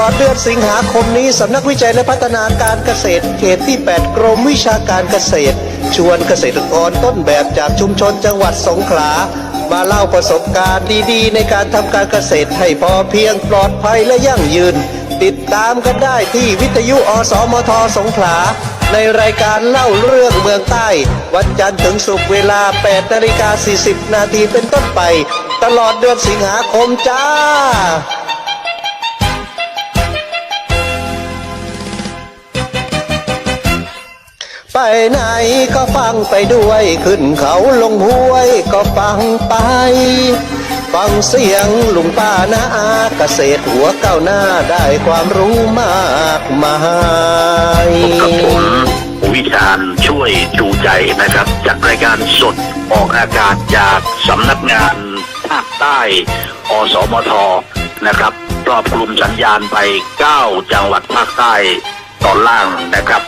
ลอดเดือนสิงหาคมนี้สำนักวิจัยและพัฒนาการเกษตร เขตที่ 8 กรมวิชาการเกษตร ชวนเกษตรกรต้นแบบจากชุมชนจังหวัดสงขลา มาเล่าประสบการณ์ดีๆ ในการทำการเกษตรให้พอเพียงปลอดภัยและยั่งยืน ติดตามกันได้ที่วิทยุอสมทสงขลา ในรายการเล่าเรื่องเมืองใต้ วันจันทร์ถึงศุกร์เวลา 8 นาฬิกา 40 นาทีเป็นต้นไป ตลอดเดือนสิงหาคมจ้า ไปไหนก็ฟังไปด้วย ขึ้นเขาลงห้วยก็ฟังไป ฟังเสียงลุงป้านาอาเกษตรหัวก้าวหน้าได้ความรู้มากมายกับผมวิชาญช่วยจูใจนะครับ จากรายการสดออกอากาศจากสำนักงานภาคใต้อสมทนะครับครอบคลุมสัญญาณไป 9 จังหวัดภาคใต้ตอนล่างนะครับ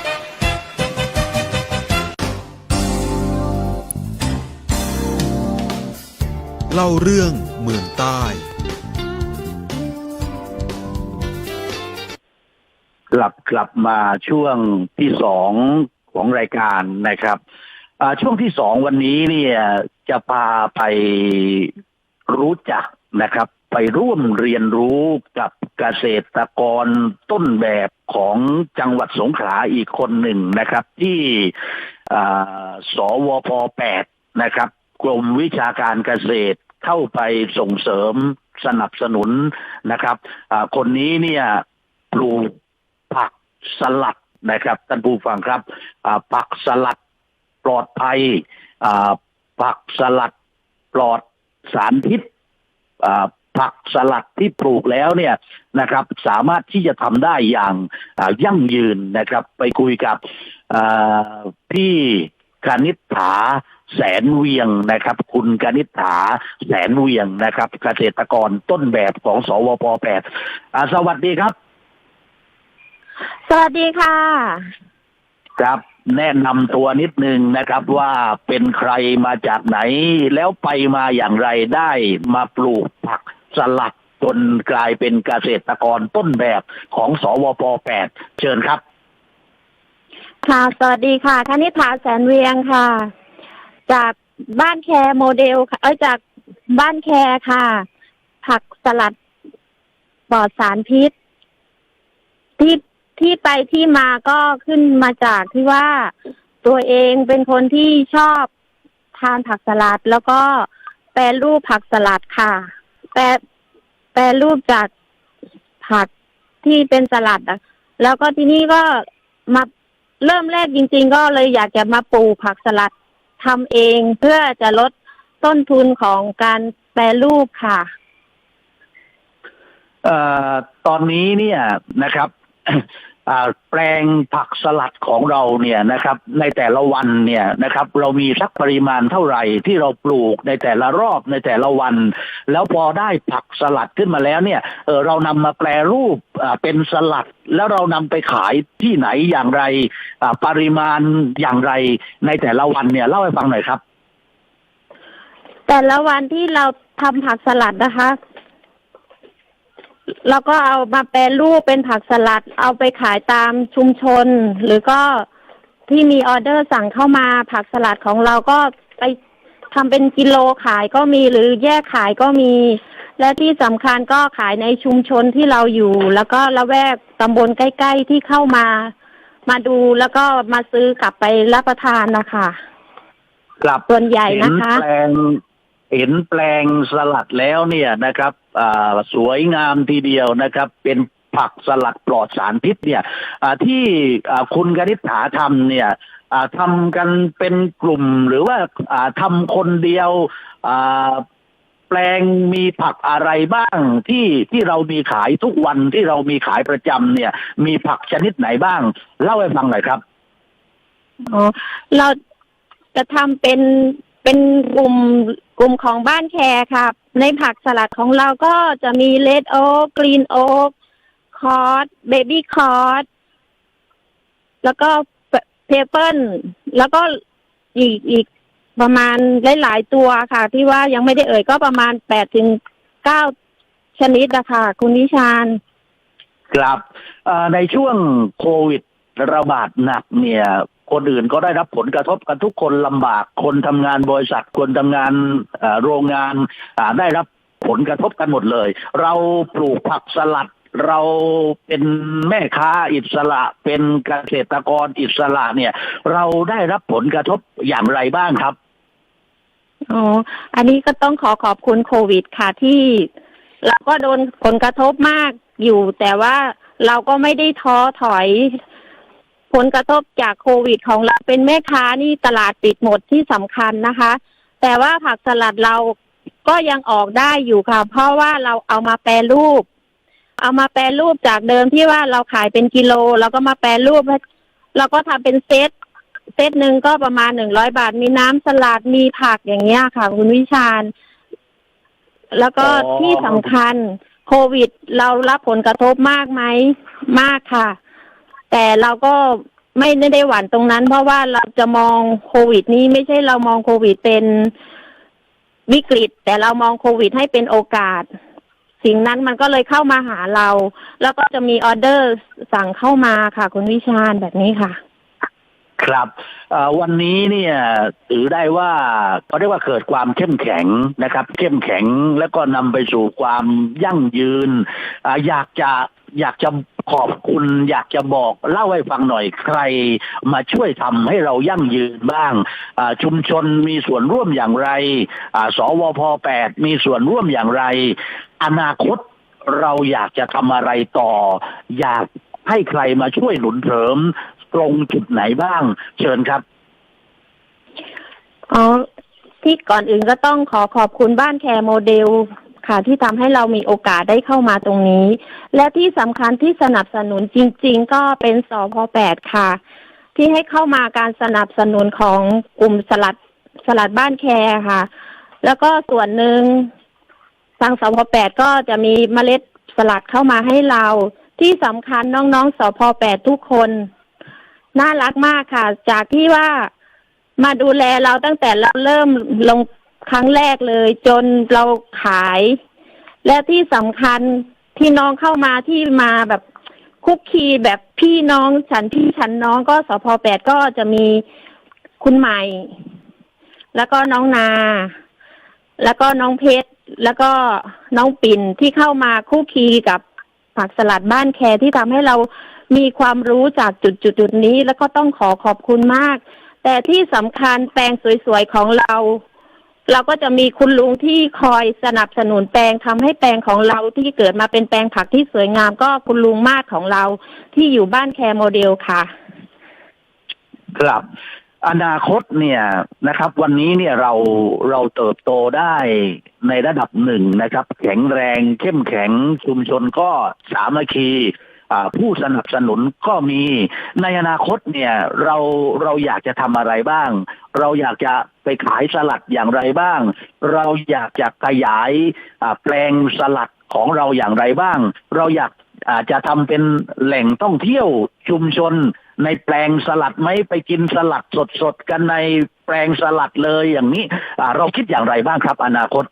เล่าเรื่องเมืองใต้ กลับกลับมาช่วงที่สองของรายการนะครับช่วงที่สองวันนี้เนี่ยจะพาไปรู้จักนะครับ ไปร่วมเรียนรู้กับเกษตรกรต้นแบบของจังหวัดสงขลาอีกคนหนึ่งนะครับ ที่อ่าสวพ 8 นะครับ กรมวิชาการเกษตรเข้าไปส่งเสริมสนับสนุนนะครับคนนี้เนี่ยปลูกผักสลัดนะครับท่านผู้ฟังครับผักสลัดปลอดภัยผักสลัดปลอดสารพิษผักสลัดที่ปลูกแล้วเนี่ยนะครับ สามารถที่จะทำได้อย่างยั่งยืนนะครับ ไปคุยกับพี่กนิษฐา แสนเวียงนะครับ คุณกนิษฐาแสนเวียงนะครับ เกษตรกรต้นแบบของสวปแปดอ่าสวัสดีครับ สวัสดีค่ะ ครับแนะนำตัวนิดนึงนะครับว่าเป็นใครมาจากไหน แล้วไปมาอย่างไรได้มาปลูกผักสลัดจนกลายเป็นเกษตรกรต้นแบบของสวป 8 เชิญครับ ค่ะ สวัสดีค่ะคณิษฐาแสนเวียงค่ะ จากบ้านแคร์โมเดลค่ะ เอ้ยจากบ้านแคร์ค่ะ ผักสลัดปลอดสารพิษ ที่ที่ไปที่มาก็ขึ้นมาจากที่ว่าตัวเองเป็นคนที่ชอบทานผักสลัด แล้วก็แปรรูปผักสลัดค่ะ แปรแปรรูปจากผักที่เป็นสลัดอะแล้วก็ที่นี้ก็มาเริ่มแรกจริง ๆ ก็เลยอยากจะมาปลูกผักสลัด ทำเองเพื่อจะลดต้นทุนของการแปรรูปค่ะเอ่อตอนนี้เนี่ยนะครับ แปลงผักสลัดของเราเนี่ยนะครับ ในแต่ละวันเนี่ยนะครับ เรามีสักปริมาณเท่าไหร่ที่เราปลูกในแต่ละรอบในแต่ละวัน แล้วพอได้ผักสลัดขึ้นมาแล้วเนี่ยเออเรานำมาแปลรูปเป็นสลัด แล้วเรานำไปขายที่ไหนอย่างไรปริมาณอย่างไรในแต่ละวันเนี่ยเล่าให้ฟังหน่อยครับ แต่ละวันที่เราทำผักสลัดนะคะ เราก็เอามาแปรรูปเป็นผักสลัด เอาไปขายตามชุมชน หรือก็ที่มีออเดอร์สั่งเข้ามาผักสลัดของเราก็ไปทำเป็นกิโลขายก็มีหรือแยกขายก็มี และที่สำคัญก็ขายในชุมชนที่เราอยู่ แล้วก็ละแวกตำบลใกล้ๆที่เข้ามา มาดูแล้วก็มาซื้อกลับไปรับประทานนะคะ กลับส่วนใหญ่นะคะ เห็นแปลง เห็นแปลงสลัดแล้วเนี่ยนะครับอ่าสวยงามทีเดียวนะครับ เป็นผักสลัดปลอดสารพิษเนี่ยอ่าที่คุณกนิษฐาทำเนี่ยอ่าทำกันเป็นกลุ่มหรือว่าอ่าทำคนเดียวอ่าแปลงมีผักอะไรบ้างที่ที่เรามีขายทุกวันที่เรามีขายประจำเนี่ย มีผักชนิดไหนบ้าง เล่าให้ฟังหน่อยครับอ๋อเราจะทำเป็น เป็นกลุ่มกลุ่มของบ้านแคร์ครับในผักสลัดของเราก็จะมีเลดโอ๊กกรีนโอ๊กคอร์สเบบี้คอร์สแล้วก็เพเปิลแล้วก็อีกอีกประมาณหลาย ๆ ตัวค่ะ ที่ว่ายังไม่ได้เอ่ยก็ประมาณแปดถึงเก้าชนิดอะค่ะคุณนิชานครับในช่วงโควิดระบาดหนักเนี่ย คนอื่นก็ได้รับผลกระทบกันทุกคนลำบาก คนทำงานบริษัท คนทำงานโรงงานได้รับผลกระทบกันหมดเลย เราปลูกผักสลัดเราเป็นแม่ค้าอิสระเป็นเกษตรกรอิสระเนี่ย เราได้รับผลกระทบอย่างไรบ้างครับอ๋ออันนี้ก็ต้องขอขอบคุณโควิดค่ะที่ เราก็โดนผลกระทบมากอยู่ แต่ว่าเราก็ไม่ได้ท้อถอย ผลกระทบจากโควิดของเราเป็นแม่ค้านี่ตลาดปิดหมดที่สำคัญนะคะ แต่ว่าผักสลัดเราก็ยังออกได้อยู่ค่ะ เพราะว่าเราเอามาแปรรูป เอามาแปรรูปจากเดิมที่ว่าเราขายเป็นกิโลเราก็มาแปรรูปแล้วเราก็ทำเป็นเซตเซตหนึ่งก็ประมาณหนึ่งร้อยบาท มีน้ำสลัดมีผักอย่างเงี้ยค่ะ คุณวิชาญ แล้วก็อ๋อที่สำคัญโควิด เรารับผลกระทบมากไหมมากค่ะ แต่เราก็ไม่ได้หวั่นตรงนั้น เพราะว่าเราจะมองโควิดนี้ไม่ใช่เรามองโควิดเป็นวิกฤต แต่เรามองโควิดให้เป็นโอกาส สิ่งนั้นมันก็เลยเข้ามาหาเรา แล้วก็จะมีออเดอร์สั่งเข้ามาค่ะ คุณวิชาญแบบนี้ค่ะ ครับวันนี้เนี่ยถือได้ว่าเขาเรียกว่าเกิดความเข้มแข็งนะครับ เข้มแข็งแล้วก็นำไปสู่ความยั่งยืนออยากจะอยากจะ ขอบคุณอยากจะบอกเล่าให้ฟังหน่อยใคร มาช่วยทำให้เรายั่งยืนบ้างชุมชนมีส่วนร่วมอย่างไรสวพแปดมีส่วนร่วมอย่างไร อนาคตเราอยากจะทำอะไรต่อ อยากให้ใครมาช่วยหนุนเสริม ตรงจุดไหนบ้าง เชิญครับอ๋อที่ก่อนอื่นก็ต้องขอขอบคุณบ้านแคร์โมเดล ค่ะที่ทำให้เรามีโอกาสได้เข้ามาตรงนี้ และที่สำคัญที่สนับสนุนจริง ๆ ก็เป็นสพแปดค่ะ ที่ให้เข้ามาการสนับสนุนของกลุ่มสลัดสลัดบ้านแคร์ค่ะ แล้วก็ส่วนหนึ่งทางสพแปดก็จะมีเมล็ดสลัดเข้ามาให้เราที่สำคัญน้องๆสพแปดทุกคน น่ารักมากค่ะ จากที่ว่ามาดูแลเราตั้งแต่เราเริ่มลง ครั้งแรกเลย จนเราขาย และที่สำคัญที่น้องเข้ามาที่มาแบบคุกคีแบบพี่น้องฉันพี่ฉันน้องก็สพแปดก็จะมีคุณใหม่ แล้วก็น้องนา แล้วก็น้องเพชรแล้วก็น้องปิ่นที่เข้ามาคุกคีกับผักสลัดบ้านแคร์ที่ทำให้เรามีความรู้จากจุดจุดจุดนี้ แล้วก็ต้องขอขอบคุณมาก แต่ที่สำคัญแปลงสวยๆของเรา เราก็จะมีคุณลุงที่คอยสนับสนุนแปลงทำให้แปลงของเราที่เกิดมาเป็นแปลงผักที่สวยงามก็คุณลุงมากของเราที่อยู่บ้านแคร์โมเดลค่ะ ครับ อนาคตเนี่ยนะครับ วันนี้เนี่ยเราเราเติบโตได้ในระดับหนึ่งนะครับ แข็งแรงเข้มแข็งชุมชนก็สามัคคี ผู้สนับสนุนก็มีในอนาคตเนี่ยเราเราอยากจะทำอะไรบ้าง เราอยากจะไปขายสลัดอย่างไรบ้าง เราอยากจะขยายแปลงสลัดของเราอย่างไรบ้าง เราอยากอาจจะทำเป็นแหล่งท่องเที่ยวชุมชน ในแปลงสลัดไหมไปกินสลัดสดๆกันในแปลงสลัดเลยอย่างนี้เราคิดอย่างไรบ้างครับ อนาคต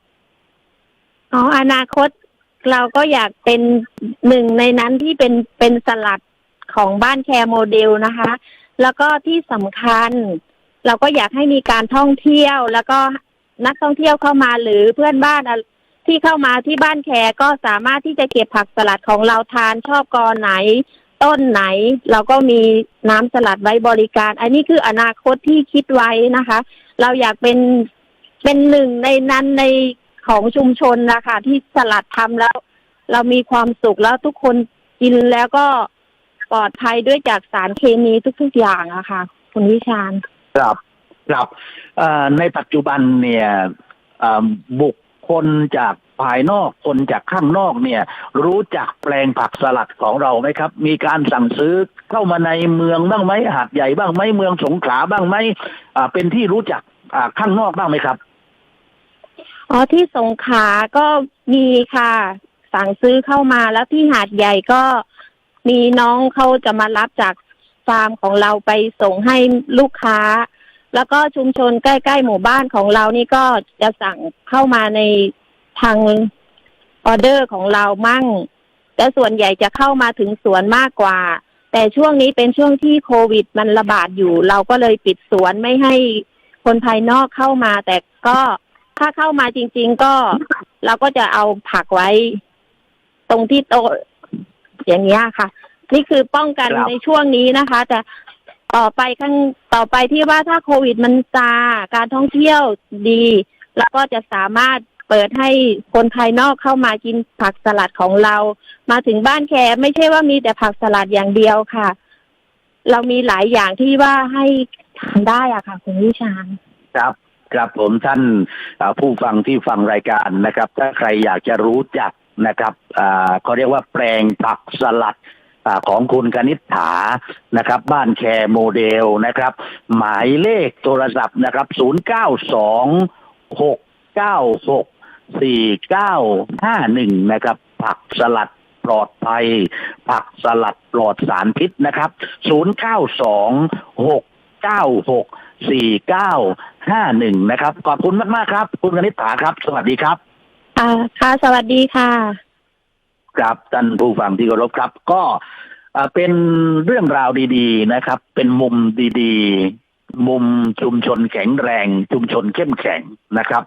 อ๋ออนาคต เราก็อยากเป็นหนึ่งในนั้นที่เป็นเป็นสลัดของบ้านแคร์โมเดลนะคะ แล้วก็ที่สำคัญ เราก็อยากให้มีการท่องเที่ยว แล้วก็นักท่องเที่ยวเข้ามาหรือเพื่อนบ้านที่เข้ามาที่บ้านแคร์ก็สามารถที่จะเก็บผักสลัดของเราทานชอบกอไหน ต้นไหน เราก็มีน้ำสลัดไว้บริการ อันนี้คืออนาคตที่คิดไว้นะคะ เราอยากเป็นเป็นหนึ่งในนั้นใน ของชุมชนนะคะที่สลัดทำแล้ว เรามีความสุขแล้วทุกคนกินแล้วก็ปลอดภัยด้วยจากสารเคมีทุก ๆ อย่างอะค่ะคุณวิชาญครับครับในปัจจุบันเนี่ยบุคคลจากภายนอกคนจากข้างนอกเนี่ย รู้จักแปลงผักสลัดของเราไหมครับ มีการสั่งซื้อเข้ามาในเมืองบ้างไหมหาดใหญ่บ้างไหมเมืองสงขลาบ้างไหมเป็นที่รู้จักข้างนอกบ้างไหมครับ อ๋อที่สงขลาก็มีค่ะ สั่งซื้อเข้ามาแล้วที่หาดใหญ่ก็มีน้องเขาจะมารับจากฟาร์มของเราไปส่งให้ลูกค้า แล้วก็ชุมชนใกล้ๆหมู่บ้านของเรานี่ก็จะสั่งเข้ามาในทางออเดอร์ของเรามั่งแและส่วนใหญ่จะเข้ามาถึงสวนมากกว่า แต่ช่วงนี้เป็นช่วงที่โควิดมันระบาดอยู่ เราก็เลยปิดสวนไม่ให้คนภายนอกเข้ามา แต่ก็ ถ้าเข้ามาจริง ๆ ก็เราก็จะเอาผักไว้ ตรงที่โต๊ะอย่างเงี้ยค่ะ นี่คือป้องกันครับ ในช่วงนี้นะคะ แต่ต่อไปข้างต่อไปที่ว่าถ้าโควิดมันซาการท่องเที่ยวดีแล้วก็จะสามารถเปิดให้คนภายนอกเข้ามากินผักสลัดของเรา มาถึงบ้านแคไม่ใช่ว่ามีแต่ผักสลัดอย่างเดียวค่ะ เรามีหลายอย่างที่ว่าให้ทานได้อะค่ะ คุณวิชาญ ครับ ครับผมท่านผู้ฟังที่ฟังรายการนะครับ ถ้าใครอยากจะรู้จักนะครับเขาเรียกว่าแปลงผักสลัดอของคุณกนิษฐานะครับ บ้านแคร์โมเดลนะครับ หมายเลขโทรศัพท์นะครับ 0 9 2 6 9 6 4 9 5 1 นะครับ ผักสลัดปลอดภัย ผักสลัดปลอดสารพิษนะครับ 0 9 2 6 9 6 สี่เก้าห้าหนึ่งนะครับ ขอบคุณมาก ๆ ครับ คุณกนิษฐาครับ สวัสดีครับค่ะค่ะ สวัสดีค่ะครับท่านผู้ฟังที่เคารพครับ ก็เอ่อเป็นเรื่องราวดีๆนะครับ เป็นมุมดีๆ มุมชุมชนแข็งแรง ชุมชนเข้มแข็งนะครับ